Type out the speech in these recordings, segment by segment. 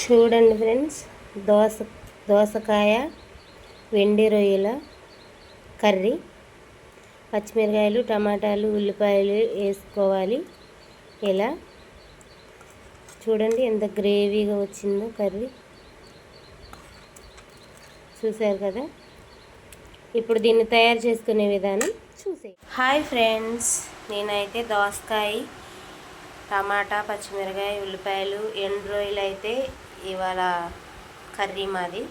చూడండి ఫ్రెండ్స్ దోస దోసకాయ వెండి రొయ్యల కర్రీ. పచ్చిమిరకాయలు టమాటాలు ఉల్లిపాయలు వేసుకోవాలి. ఇలా చూడండి ఎంత గ్రేవీగా వచ్చిందో కర్రీ. చూశారు కదా? ఇప్పుడు దీన్ని తయారు చేసుకునే విధానం చూసే హాయ్ ఫ్రెండ్స్ నేనైతే దోసకాయ టమాటా పచ్చిమిరకాయ ఉల్లిపాయలు ఎండు రొయ్యలు అయితే ఇవాళ కర్రీ మాది.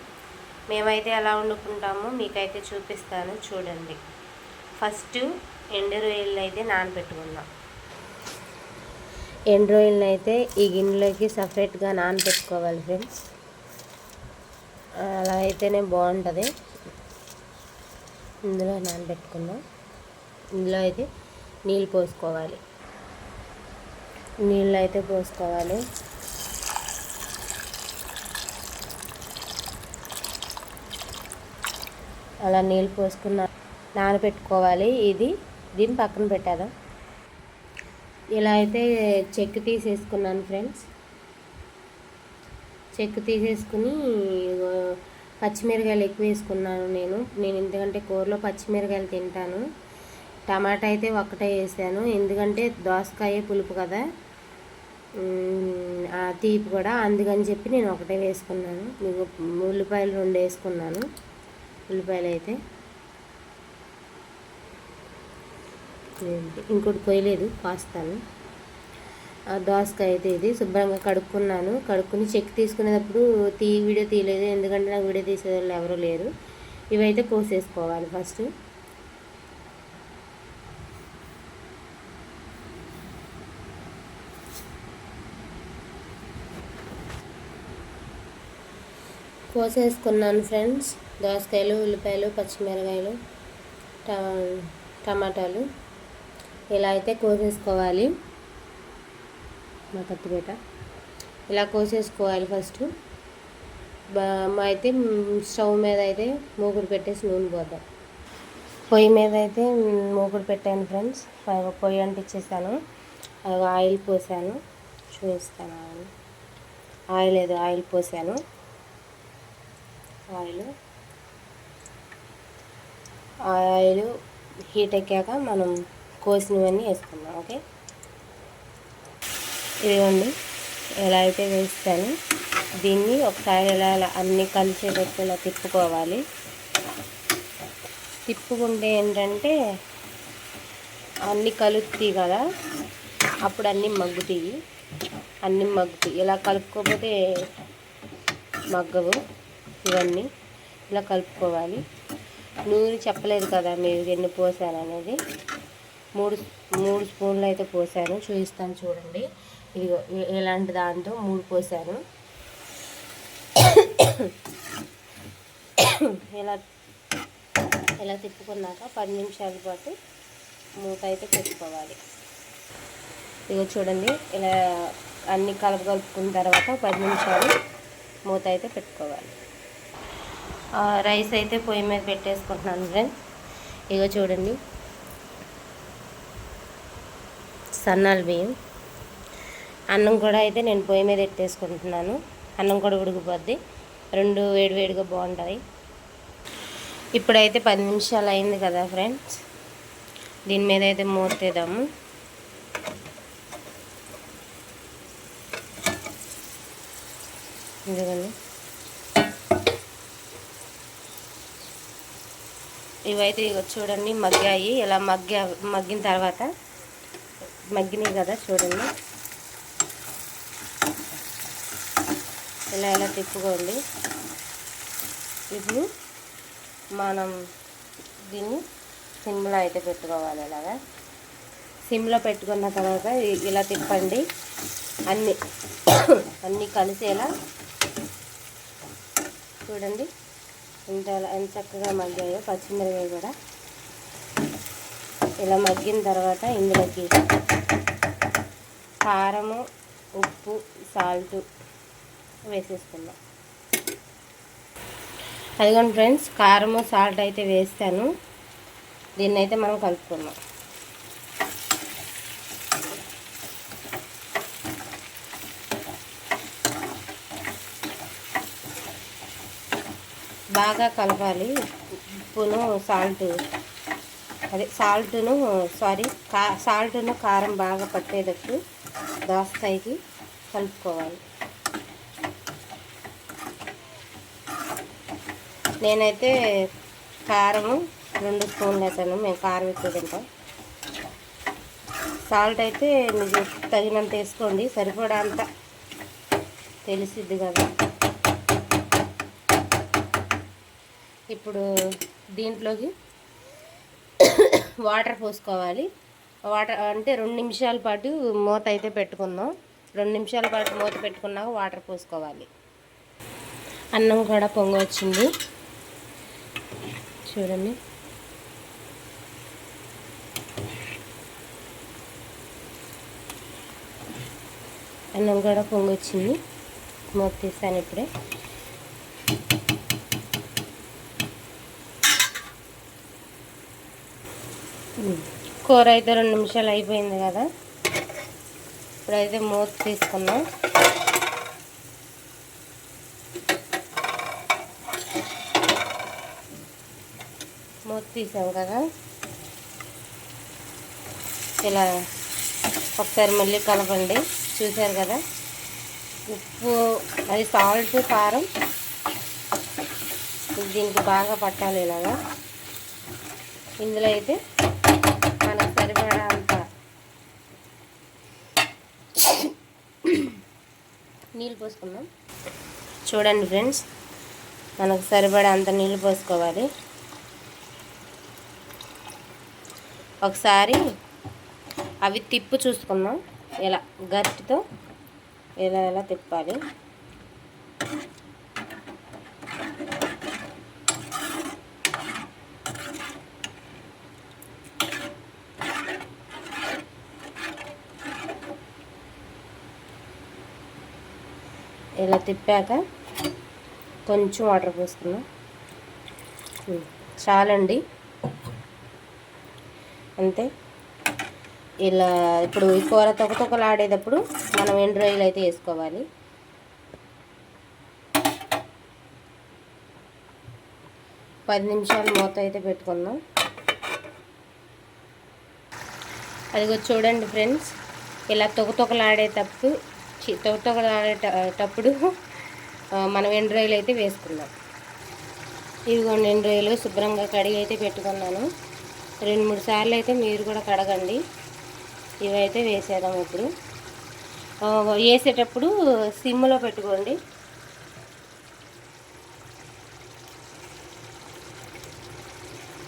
మేమైతే ఎలా వండుకుంటామో మీకైతే చూపిస్తాను చూడండి. ఫస్ట్ ఎండు రొయ్యలు అయితే నానబెట్టుకుందాం ఎండు రొయ్యలను అయితే ఈ గిన్నెలోకి సపరేట్గా నానబెట్టుకోవాలి ఫ్రెండ్స్. అలా అయితేనే బాగుంటుంది. ఇందులో నానబెట్టుకుందాం ఇందులో అయితే నీళ్ళు పోసుకోవాలి. నీళ్ళు అయితే పోసుకోవాలి. అలా నీళ్ళు పోసుకున్న నానబెట్టుకోవాలి. ఇది దీన్ని పక్కన పెట్టాదా ఇలా అయితే చెక్ తీసేసుకున్నాను ఫ్రెండ్స్. చెక్ తీసేసుకుని పచ్చిమిరకాయలు ఎక్కువ వేసుకున్నాను నేను. నేను ఎందుకంటే కూరలో పచ్చిమిరకాయలు తింటాను. టమాటా అయితే ఒక్కటే వేసాను. ఎందుకంటే దోసకాయ పులుపు కదా. ఆ తీపి కూడా అందుకని చెప్పి నేను ఒకటే వేసుకున్నాను. మీకు ఉల్లిపాయలు రెండు వేసుకున్నాను. ఉల్లిపాయలు అయితే ఇంకోటి పోయలేదు పాస్తాను. దోసకాయ అయితే ఇది శుభ్రంగా కడుక్కున్నాను. కడుక్కుని చెక్ తీసుకునేటప్పుడు తీ వీడియో తీయలేదు. ఎందుకంటే నాకు వీడియో తీసే వాళ్ళు ఎవరు లేరు. ఇవైతే కోసేసుకోవాలి ఫస్ట్. కోసేసుకున్నాను ఫ్రెండ్స్. దోసకాయలు ఉల్లిపాయలు పచ్చిమిరకాయలు టమాటాలు ఇలా అయితే కోసేసుకోవాలి. మా కత్తిపేట ఇలా కోసేసుకోవాలి ఫస్ట్. అయితే స్టవ్ మీద అయితే మూకుడు పెట్టేసి నూనె పోద్దాం. పొయ్యి మీద అయితే మూకుడు పెట్టాను ఫ్రెండ్స్. పొయ్యి అంటించేసాను ఆయిల్ పోసాను. చూపిస్తాను ఆయిల్. లేదు ఆయిల్ పోసాను. ఆయిల్. ఆయిల్ హీట్ ఎక్కాక మనం కోసినవన్నీ వేసుకుందాం ఓకే? ఇదిగోండి ఎలా అయితే వేస్తాను దీన్ని ఒకసారి ఎలా అలా అన్నీ కలిసేటట్టు ఇలా తిప్పుకోవాలి. తిప్పుకుంటే ఏంటంటే అన్నీ కలుపుతాయి కదా అప్పుడు అన్నీ మగ్గుతాయి. అన్నీ మగ్గుతాయి. ఇలా కలుపుకోకపోతే మగ్గవు. ఇవన్నీ ఇలా కలుపుకోవాలి. నూనె చెప్పలేదు కదా మీరు ఎన్ని పోసాను అనేది. మూడు మూడు స్పూన్లు అయితే పోసాను. చూపిస్తాను చూడండి. ఇదిగో ఎలాంటి దాంతో మూడు పోసాను. ఇలా ఇలా తిప్పుకున్నాక పది నిమిషాల పాటు మూత అయితే పెట్టుకోవాలి. ఇదిగో చూడండి ఇలా అన్ని కలుపు కలుపుకున్న తర్వాత పది నిమిషాలు మూత అయితే పెట్టుకోవాలి. రైస్ అయితే పొయ్యి మీద పెట్టేసుకుంటున్నాను ఫ్రెండ్స్ ఇగో చూడండి. సన్నాలు బియ్యం. అన్నం కూడా అయితే నేను పొయ్యి మీద ఎట్టేసుకుంటున్నాను అన్నం కూడా ఉడికిపోద్ది. రెండు వేడివేడిగా బాగుంటుంది ఇప్పుడైతే పది నిమిషాలు అయింది కదా ఫ్రెండ్స్. దీని మీద అయితే మూతేద్దాము. ఎందుకండి ఇవైతే ఇక చూడండి మగ్గాయి. ఇలా మగ్గా మగ్గిన తర్వాత మగ్గినాయి కదా చూడండి. ఇలా ఇలా తిప్పుకోండి. ఇప్పుడు మనం దీన్ని సిమ్లో అయితే పెట్టుకోవాలి ఇలాగా. సిమ్లో పెట్టుకున్న తర్వాత ఇలా తిప్పండి. అన్ని అన్నీ కలిసేలా చూడండి. ఎంత ఎంత చక్కగా మగ్గాయో పచ్చిమిరపకాయ కూడా. ఇలా మగ్గిన తర్వాత ఇందులోకి కారము ఉప్పు సాల్ట్ వేసేసుకుందాం. అదిగోండి ఫ్రెండ్స్ కారము సాల్ట్ అయితే వేస్తాను. దీన్ని అయితే మనం కలుపుకుందాం. బాగా కలపాలి. ఉప్పును సాల్ట్. అదే సాల్ట్ను సారీ కా సాల్ట్ను కారం బాగా పట్టేటట్టు దోసకాయకి కలుపుకోవాలి. నేనైతే కారము రెండు స్పూన్లు వేసాను. మేము కారం ఎక్కువ తింటాం. సాల్ట్ అయితే మీకు తగినంత వేసుకోండి. సరిపడా అంత. తెలిసిద్ది కదా. ఇప్పుడు దీంట్లోకి వాటర్ పోసుకోవాలి. వాటర్ అంటే రెండు నిమిషాల పాటు మూత అయితే పెట్టుకుందాం. రెండు నిమిషాల పాటు మూత పెట్టుకున్నాక వాటర్ పోసుకోవాలి. అన్నం కూడా పొంగి వచ్చింది. చూడండి. అన్నం కూడా పొంగి వచ్చింది. మూత తీస్తాను ఇప్పుడే. కూర అయితే రెండు నిమిషాలు అయిపోయింది కదా. ఇప్పుడైతే మూత తీసుకున్నాం మూత తీసాం కదా. ఇలా ఒకసారి మళ్ళీ కలపండి. చూశారు కదా? ఉప్పు అది సాల్ట్ కారం. దీనికి బాగా పట్టాలి ఇలాగా. ఇందులో అయితే సరిపడా అంత. నీళ్ళు పోసుకుందాం. చూడండి ఫ్రెండ్స్ మనకు సరిపడా అంత నీళ్ళు పోసుకోవాలి. ఒకసారి అవి తిప్పు చూసుకుందాం. ఇలా గట్టితో ఇలా ఎలా తిప్పాలి. ఇలా తిప్పాక కొంచెం వాటర్ పోసుకున్నాం చాలండి. అంతే. ఇలా ఇప్పుడు ఈ కూర తొక్కతొక్కలాడేటప్పుడు మనం ఎండు రొయ్యలు అయితే వేసుకోవాలి. పది నిమిషాలు మూత అయితే పెట్టుకుందాం. అదిగో చూడండి ఫ్రెండ్స్ ఇలా తొక్కతొక్కలాడేటప్పుడు చి- తొక్కతొక్కలాడేటప్పుడు ఆ, మనం ఎండు రొయ్యలు అయితే వేసుకుందాం ఇదిగోండి ఎండు రొయ్యలు శుభ్రంగా కడిగి అయితే పెట్టుకున్నాను. రెండు మూడు సార్లు అయితే మీరు కూడా కడగండి. ఇవైతే వేసేద్దాం ఇప్పుడు. వేసేటప్పుడు సిమ్లో పెట్టుకోండి.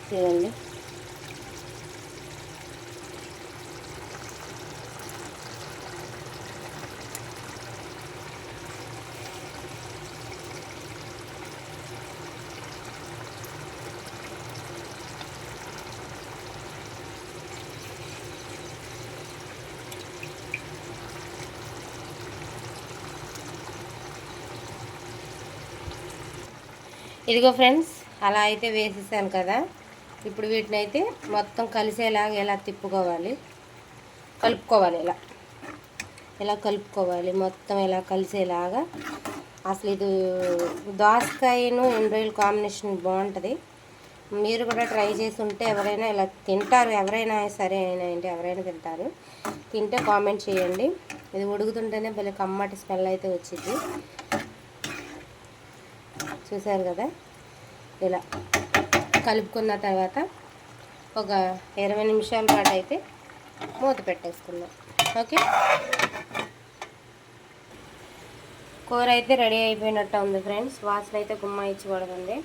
చూడండి ఇదిగో ఫ్రెండ్స్ అలా అయితే వేసేసాను కదా. ఇప్పుడు వీటిని అయితే మొత్తం కలిసేలాగా ఎలా తిప్పుకోవాలి? కలుపుకోవాలి ఇలా. ఇలా కలుపుకోవాలి. మొత్తం ఇలా కలిసేలాగా. అసలు ఇది దోసకాయను ఎండ్రాయిల్ కాంబినేషన్ బాగుంటుంది. మీరు కూడా ట్రై చేసి ఉంటే ఎవరైనా ఇలా తింటారు. ఎవరైనా సరే అయినా ఏంటి ఎవరైనా తింటారు. తింటే కామెంట్ చేయండి. ఇది ఉడుకుతుంటేనే భలే కమ్మటి స్మెల్ అయితే వచ్చింది. చూసారు కదా? ఇలా కలుపుకున్న తర్వాత ఒక ఇరవై నిమిషాల పాటు అయితే మూత పెట్టేసుకుందాం. ఓకే? కూర అయితే రెడీ అయిపోయినట్టు ఉంది ఫ్రెండ్స్. వాసన అయితే గుమ్మ ఇచ్చుకోవడండి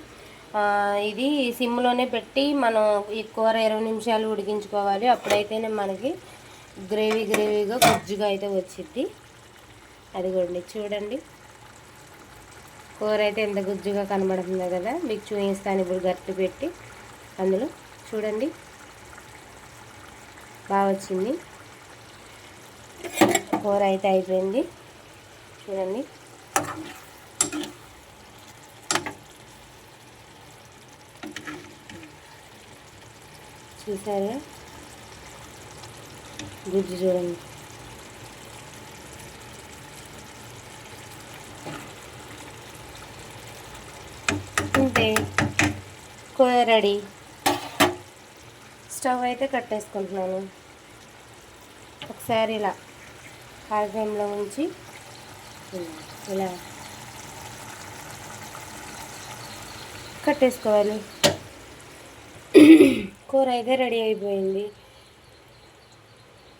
ఇది సిమ్లోనే పెట్టి మనం ఈ కూర ఇరవై నిమిషాలు ఉడికించుకోవాలి. అప్పుడైతేనే మనకి గ్రేవీ గ్రేవీగా గుజ్జుగా అయితే వచ్చింది అదిగోండి చూడండి. కూర అయితే ఎంత గుజ్జుగా కనబడుతుందో కదా మీకు చూపిస్తాను ఇప్పుడు గట్టి పెట్టి. అందులో చూడండి. బాగా వచ్చింది. కూర అయితే అయిపోయింది. చూడండి. చూసారా? గుజ్జు చూడండి అంతే కూర రెడీ. స్టవ్ అయితే కట్టేసుకుంటున్నాను. ఒకసారి ఇలా హై ఫ్లేమ్లో ఉంచి ఇలా కట్టేసుకోవాలి. కూర అయితే రెడీ అయిపోయింది.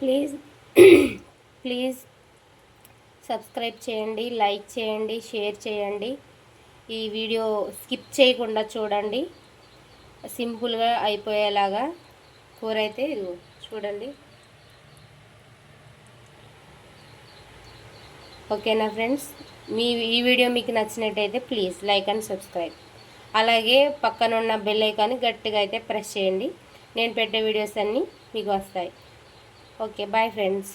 ప్లీజ్ ప్లీజ్ సబ్స్క్రైబ్ చేయండి లైక్ చేయండి షేర్ చేయండి. ఈ వీడియో స్కిప్ చేయకుండా చూడండి. సింపుల్గా అయిపోయేలాగా కూర అయితే ఇదిగో చూడండి. ఓకేనా ఫ్రెండ్స్? మీ ఈ వీడియో మీకు నచ్చినట్టయితే ప్లీజ్ లైక్ అండ్ సబ్స్క్రైబ్. అలాగే పక్కన ఉన్న బెల్ ఐకాన్ని గట్టిగా అయితే ప్రెస్ చేయండి. నేను పెట్టే వీడియోస్ అన్నీ మీకు వస్తాయి. Okay bye friends.